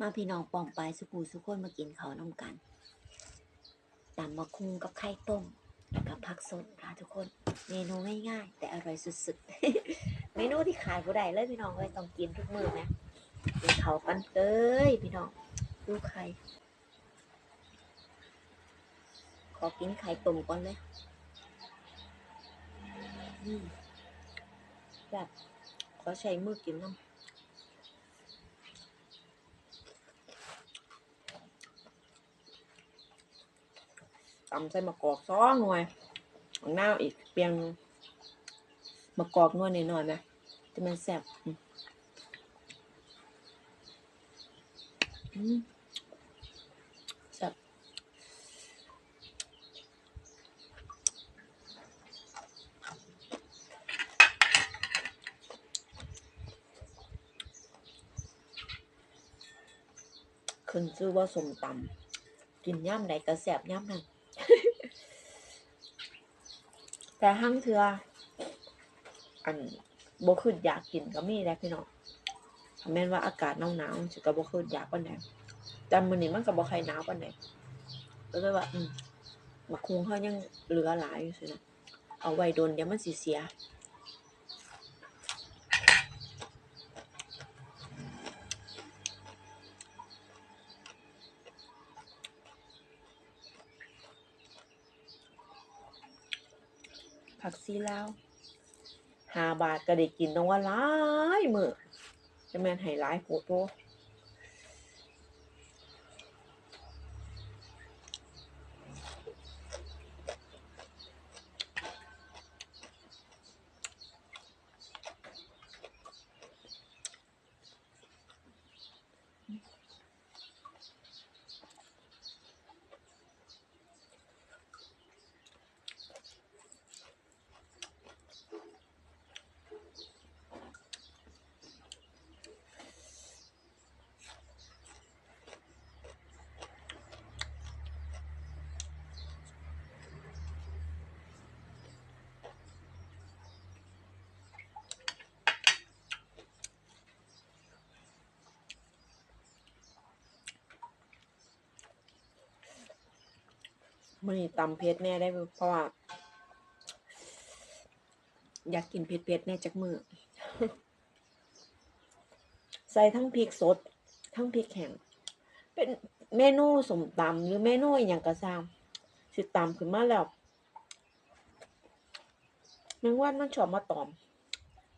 มาพี่น้องปองปลายสุกูสุคนมากินเขาน้ำกันตำมะคุงกับไข่ต้มแล้วก็ผักสดค่ะทุกคน เมนูง่ายๆ แต่อร่อยสุดๆ เมนูที่ขายผู้ใดเลยพี่น้องเลยต้องกินทุกมื้อนะกินเขาวกันเอ้ยพี่น้องดูไข่ขอกินไข่ต้มก่อนเลยแบบขอใช้มือกินน้ำำใส่มะกอกสองหน่วยของหน้าอีกเปียงหนึ่งมะกอกนวยหน่อยๆไหมจะมันแซ่บแซ่บขึ้นชื่อว่าสมตำกินย่ำใดก็แซ่บย่ำนั้น แต่ห้างเทือ อันบกขึ้นอยากกินก็มีแหล้วพี่น้องถ้าแม่นว่าอากาศหนาวๆสิก็บกขึ้นอยากปานใดแต่มื้อนี้มันก็บ่ค่อยหนาวปานใดก็เลยว่า อืมบักคุงเฮายังเหลือหลายอยู่สินะเอาไว้โดนเดี๋ยวมันสิเสีย ผักซีลาวหาบาทก็ได้กินต้องว่าหลายมือจะแม่นให้หลายโพดโพ มื้อนี้ตำเผ็ดแน่ได้เพราะว่าอยากกินเผ็ดๆแน่จักมือ ใส่ทั้งพริกสด ทั้งพริกแห้งเป็นเมนูสมตำหรือเมนูอย่างก็ตามสิตำขึ้นมาแล้วแมงวันมันชอบมาตอม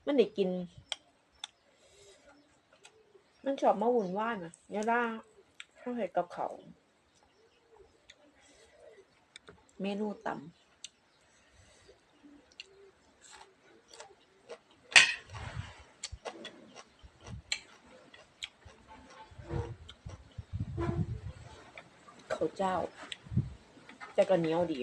มันได้กิน มันชอบมาวุ่นวายนะเวลาข้าวเห็ดกับเขาว เมนูตำข้าวเจ้า จะกระเนียวดี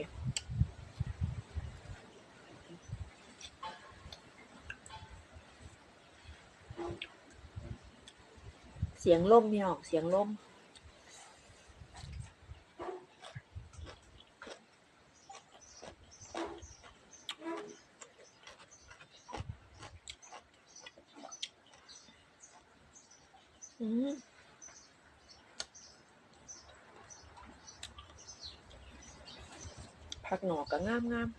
เสียงลมพี่น้องเสียงลม ผักหนอกก็งามงาม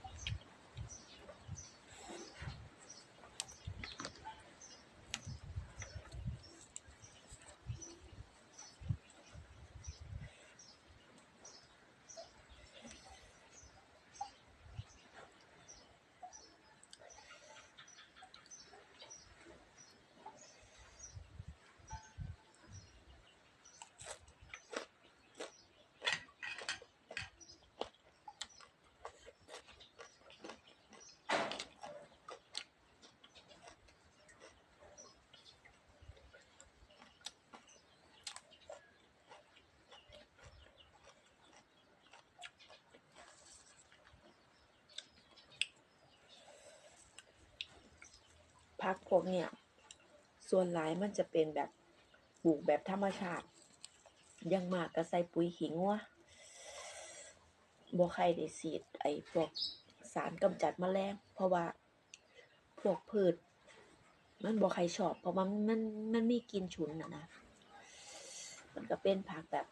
ผักพวกเนี่ย ส่วนหลายมันจะเป็นแบบปลูกแบบธรรมชาติ ยังมากก็ใส่ปุ๋ยขิงวัวบ่ใครได้ฉีดไอ้พวกสารกำจัดแมลงเพราะว่าพวกพืช มันบ่ใครชอบ เพราะมันมันมันมีกินฉุนนะนะ มันก็เป็นผักแบบ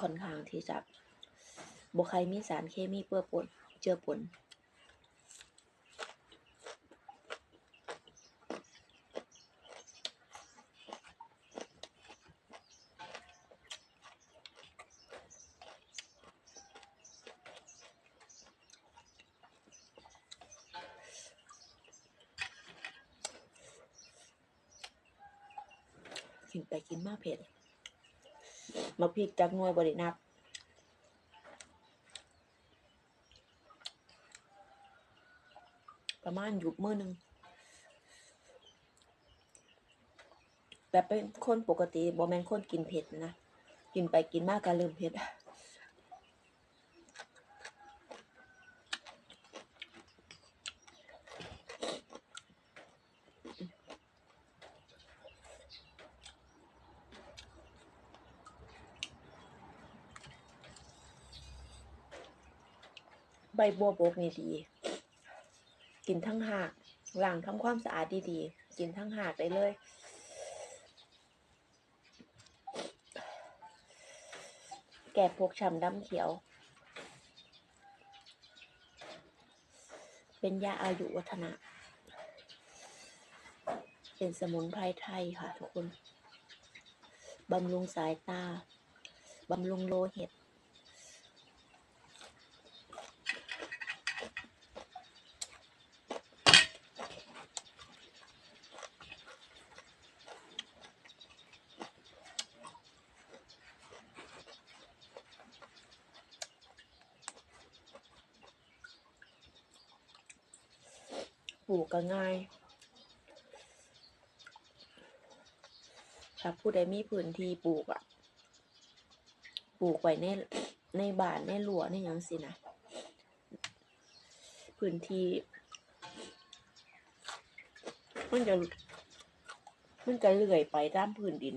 ค่อนข้างที่จะบ่ใครมีสารเคมีเปื้อปนเจือปน กินไปกินมากเผ็ดมาพริกจากน่วยบริณับประมาณหยุบมือหนึ่งแบบเป็นคนปกติบอแมนคนกินเผ็ดนะ กินไปกินมากก็เริ่มเผ็ด ใบบัวบกนี่ดี กินทั้งหากล้างทำความสะอาดดีๆ กินทั้งหากได้เลยแก่พวกช้ำดำเขียว เป็นยาอายุวัฒนะ เป็นสมุนไพรไทยค่ะทุกคน บำรุงสายตา บำรุงโลหิต ปลูกก็ง่าย ถ้าผู้ใดมีพื้นที่ปลูกอะปลูกไว้ในในบ้านในหลัวในยังสินะพื้นที่มันจะมันจะเลื่อยไปตามพื้นดิน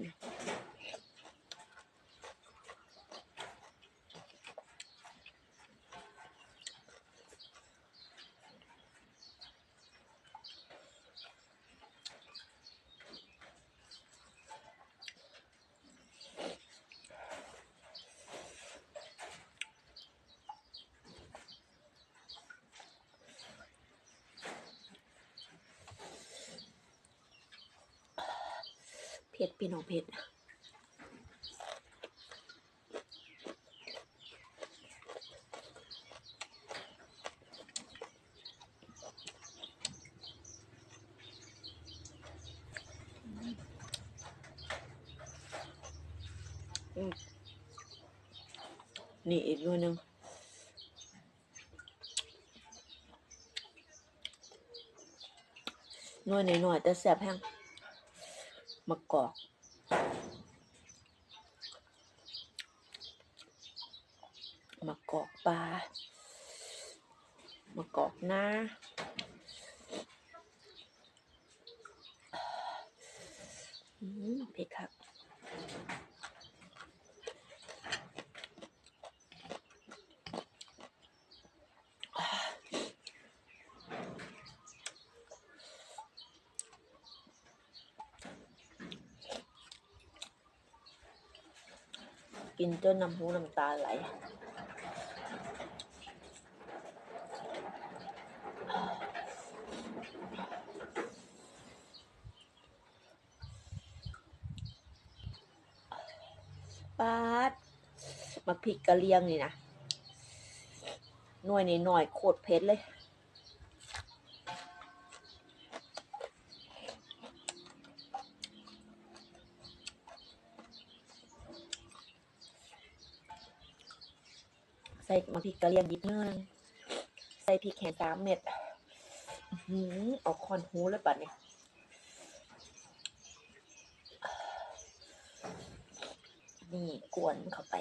ผ็ดพี่น้องเผ็ดนี่อีกหน่วยหนึ่งนวยหน่อยๆแต่แสบแห้ง มะกอกมะกอกปลามะกอกหน้าอืมเผ็ดครับ กินจนน้ำหูน้ำตาไหลปาดมาพริกกะเลียงนี่นะหน่วยนี่หน่อยโคตรเผ็ดเลย ใส่มะพริกกะเหรี่ยงนิดนึงใส่พริกแห้งสามเม็ดอื้อหือออกคอนหูเลยปัดเนี่ยนี่กวนเข้าไป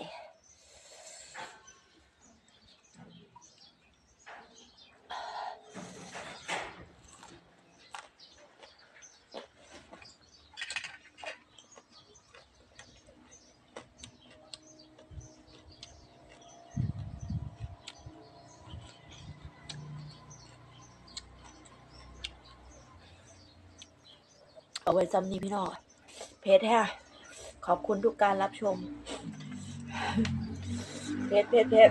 เอาไว้จำนี้พี่น้องเพชรแท้ขอบคุณทุกการรับชม เพจเพจเพจ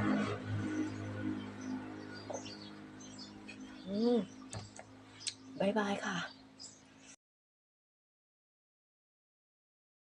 อืมบายบายค่ะ